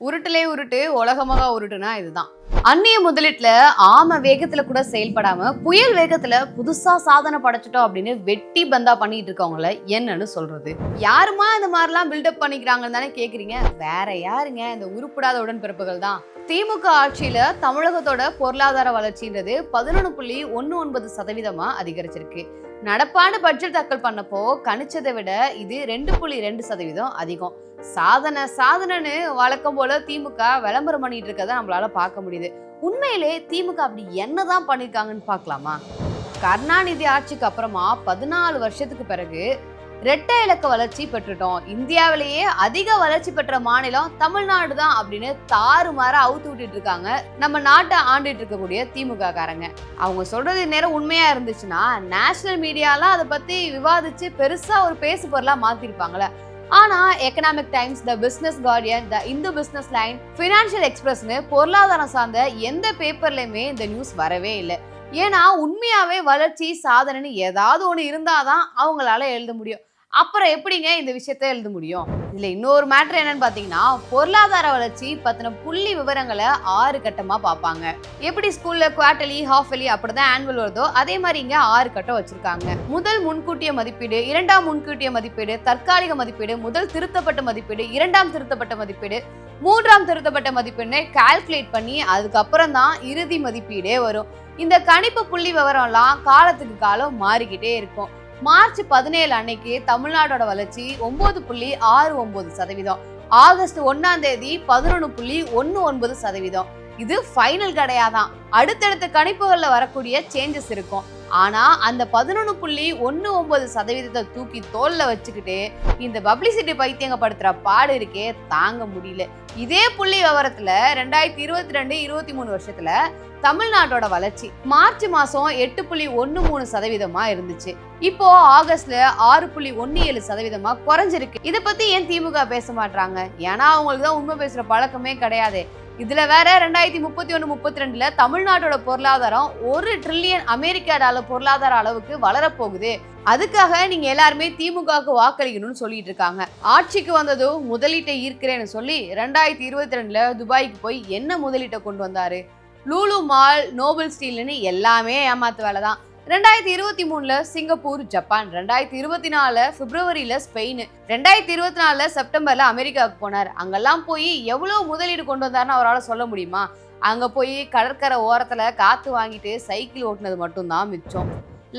உருட்டுலே உருட்டு உலகமாக உருட்டுனா இதுதான். அந்நிய முதலீட்டுல ஆம வேகத்துல கூட செயல்படாம புயல் வேகத்துல புதுசா சாதனை படைச்சிட்டோம் அப்படின்னு வெட்டி பந்தா பண்ணிட்டு இருக்கவங்கள என்னன்னு சொல்றது? யாருமா இந்த மாதிரிலாம் பில்டப் பண்ணிக்கிறாங்கன்னு தானே கேக்குறீங்க? வேற யாருங்க? இந்த உருப்படாத உடன்பிறப்புகள் தான். திமுக ஆட்சியில தமிழகத்தோட பொருளாதார வளர்ச்சின்றது பதினொன்று புள்ளி ஒன்று ஒன்பது சதவீதமா அதிகரிச்சிருக்கு. நடப்பாண்டு பட்ஜெட் தாக்கல் பண்ணப்போ கணிச்சதை விட இது ரெண்டு புள்ளி ரெண்டு சதவீதம் அதிகம். சாதனை சாதனைன்னு வழக்கம் போல திமுக விளம்பரம் பண்ணிட்டு இருக்கதை நம்மளால பார்க்க முடியுது. உண்மையிலே திமுக அப்படி என்னதான் பண்ணிருக்காங்கன்னு பார்க்கலாமா? கருணாநிதி ஆட்சிக்கு அப்புறமா பதினாலு வருஷத்துக்கு பிறகு ரெட்டை இலக்க வளர்ச்சி பெற்றுட்டோம். இந்தியாவிலேயே அதிக வளர்ச்சி பெற்ற மாநிலம் தமிழ்நாடு தான் அப்படின்னு தாறுமாற அவுத்து விட்டுட்டு இருக்காங்க. நம்ம நாட்டை ஆண்டுட்டு இருக்கக்கூடிய திமுக காரங்க அவங்க சொல்றது நேரம் உண்மையா இருந்துச்சுன்னா நேஷனல் மீடியாலாம் அதை பத்தி விவாதிச்சு பெருசா ஒரு பேசு பொருளா மாத்திருப்பாங்களே ஆனா Economic Times the Business Guardian the Hindu Business Line Financial எக்ஸ்பிரஸ்னு பொருளாதாரம் சார்ந்த எந்த பேப்பர்லயுமே இந்த நியூஸ் வரவே இல்லை. ஏன்னா உண்மையாவே வளர்ச்சி சாதனைன்னு ஏதாவது ஒன்று இருந்தால் தான் அவங்களால எழுத முடியும். அப்புறம் எப்படிங்க இந்த விஷயத்த எழுத முடியும்? இதில் இன்னொரு மேட்ரு என்னன்னு பார்த்தீங்கன்னா பொருளாதார வளர்ச்சி பத்தின புள்ளி விவரங்களை ஆறு கட்டமாக பார்ப்பாங்க. எப்படி ஸ்கூலில் குவார்டலி ஹாஃபலி அப்படிதான் ஆனுவல் வருதோ அதே மாதிரி இங்கே ஆறு கட்டம் வச்சுருக்காங்க. முதல் முன்கூட்டிய மதிப்பீடு இரண்டாம் முன்கூட்டிய மதிப்பீடு தற்காலிக மதிப்பீடு முதல் திருத்தப்பட்ட மதிப்பீடு இரண்டாம் திருத்தப்பட்ட மதிப்பீடு மூன்றாம் திருத்தப்பட்ட மதிப்பெண்ணை கால்குலேட் பண்ணி அதுக்கப்புறம் தான் இறுதி மதிப்பீடே வரும். இந்த கணிப்பு புள்ளி விவரம்லாம் காலத்துக்கு காலம் மாறிக்கிட்டே இருக்கும். மார்ச் பதினேழு அன்னைக்கு தமிழ்நாடோட வளர்ச்சி ஒன்பது புள்ளி ஆறு ஒன்பது சதவீதம். ஆகஸ்ட் ஒன்னாம் தேதி பதினொன்று புள்ளி ஒன்று ஒன்பது சதவீதம். இது ஃபைனல் கிடையாதான். அடுத்தடுத்த கணிப்புகளில் வரக்கூடிய சேஞ்சஸ் இருக்கும். ஆனா அந்த பதினொன்று புள்ளி ஒன்று ஒன்பது சதவீதத்தை தூக்கி தோல்ல வச்சுக்கிட்டு இந்த பப்ளிசிட்டி பைத்தியங்கப்படுத்துற பாடு இருக்கே தாங்க முடியல. இதே புள்ளி விவரத்துல ரெண்டாயிரத்தி இருபத்தி ரெண்டு இருபத்தி மூணு வருஷத்துல தமிழ்நாட்டோட வளர்ச்சி. மார்ச் மாசம் எட்டு புள்ளி ஒன்று மூணு சதவீதமா இருந்துச்சு. இப்போ ஆகஸ்ட்ல ஆறு புள்ளி ஒன்னு ஏழு சதவீதமா குறைஞ்சிருக்கு. இதை பத்தி ஏன் திமுக பேச மாட்டாங்க ஏன்னா அவங்களுக்கு தான் உண்மை பேசுற பழக்கமே கிடையாது. இதுல வேற ரெண்டாயிரத்தி முப்பத்தி ஒன்று முப்பத்தி ரெண்டுல தமிழ்நாட்டோட பொருளாதாரம் ஒரு ட்ரில்லியன் அமெரிக்க டாலர் பொருளாதார அளவுக்கு வளரப்போகுது. அதுக்காக நீங்க எல்லாருமே திமுகவுக்கு வாக்களிக்கணும்னு சொல்லிட்டு இருக்காங்க. ஆட்சிக்கு வந்ததும் முதலீட்டை ஈர்க்கிறேன்னு சொல்லி ரெண்டாயிரத்தி இருபத்தி ரெண்டுல துபாய்க்கு போய் என்ன முதலீட்டை கொண்டு வந்தாரு? லூலு மால் நோபல் ஸ்டீல்னு எல்லாமே ஏமாத்து வேலை தான் ரெண்டாயிரத்தி இருபத்தி மூணுல சிங்கப்பூர் ஜப்பான். ரெண்டாயிரத்தி இருபத்தி நாலு பிப்ரவரியில ஸ்பெயின். ரெண்டாயிரத்தி இருபத்தி நாலுல செப்டம்பர்ல அமெரிக்காவுக்கு போனார். அங்கெல்லாம் போய் எவ்வளவு முதலீடு கொண்டு வந்தாருன்னு அவரால் சொல்ல முடியுமா? அங்க போய் கடற்கரை ஓரத்துல காத்து வாங்கிட்டு சைக்கிள் ஓட்டுனது மட்டும்தான் மிச்சம்.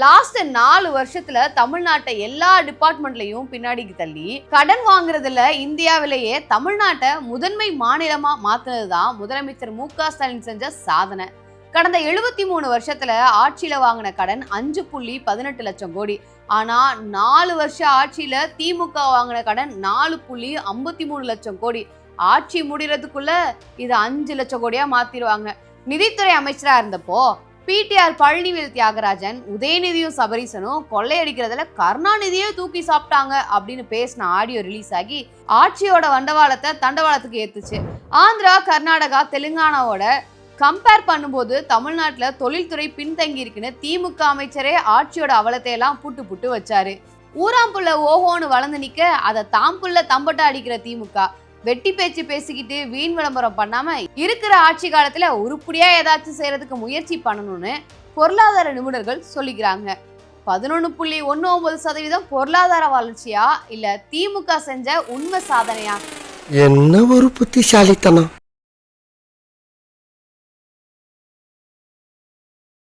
லாஸ்ட் நாலு வருஷத்துல தமிழ்நாட்டை எல்லா டிபார்ட்மெண்ட்லயும் பின்னாடிக்கு தள்ளி கடன் வாங்குறதுல இந்தியாவிலேயே தமிழ்நாட்டை முதன்மை மாநிலமா மாத்துனது தான் முதலமைச்சர் மு க ஸ்டாலின் செஞ்ச சாதனை. கடந்த எழுபத்தி மூணு வருஷத்துல ஆட்சியில வாங்கின கடன் அஞ்சு புள்ளி பதினெட்டு லட்சம் கோடி. ஆனா நாலு வருஷ ஆட்சியில திமுக வாங்கின கடன் நாலு புள்ளி ஐம்பத்தி மூணு லட்சம் கோடி. ஆட்சி முடிகிறதுக்குள்ள இது அஞ்சு லட்சம் கோடியா மாத்திருவாங்க. நிதித்துறை அமைச்சரா இருந்தப்போ பிடிஆர் பழனிவேல் தியாகராஜன் உதயநிதியும் சபரீசனும் கொள்ளையடிக்கிறதுல கருணாநிதியே தூக்கி சாப்பிட்டாங்க அப்படின்னு பேசின ஆடியோ ரிலீஸ் ஆகி ஆட்சியோட வண்டவாளத்தை தண்டவாளத்துக்கு ஏத்துச்சு. ஆந்திரா கர்நாடகா தெலுங்கானாவோட கம்பேர் பண்ணும்போது தமிழ்நாட்டில் தொழில்துறை பின்தங்கி இருக்குன்னு திமுக அமைச்சரே ஆட்சியோட அவலத்தை எல்லாம் புட்டு புட்டு வச்சாரு. ஊராம்புள்ள ஓஹோன்னு வளர்ந்து நிற்க அதை தாம்புள்ள தம்பட்டா அடிக்கிற திமுக. வெட்டி பேச்சு பேசிக்கிட்டு வீண் விளம்பரம் பண்ணாம இருக்கிற ஆட்சி காலத்துல உருப்படியா ஏதாச்சும் செய்யறதுக்கு முயற்சி பண்ணணும்னு பொருளாதார நிபுணர்கள் சொல்லிக்கிறாங்க. பதினொன்று புள்ளி ஒன்று ஒன்பது சதவீதம் பொருளாதார வளர்ச்சியா இல்ல திமுக செஞ்ச உண்மை சாதனையா? என்ன ஒரு புத்திசாலித்தனம்.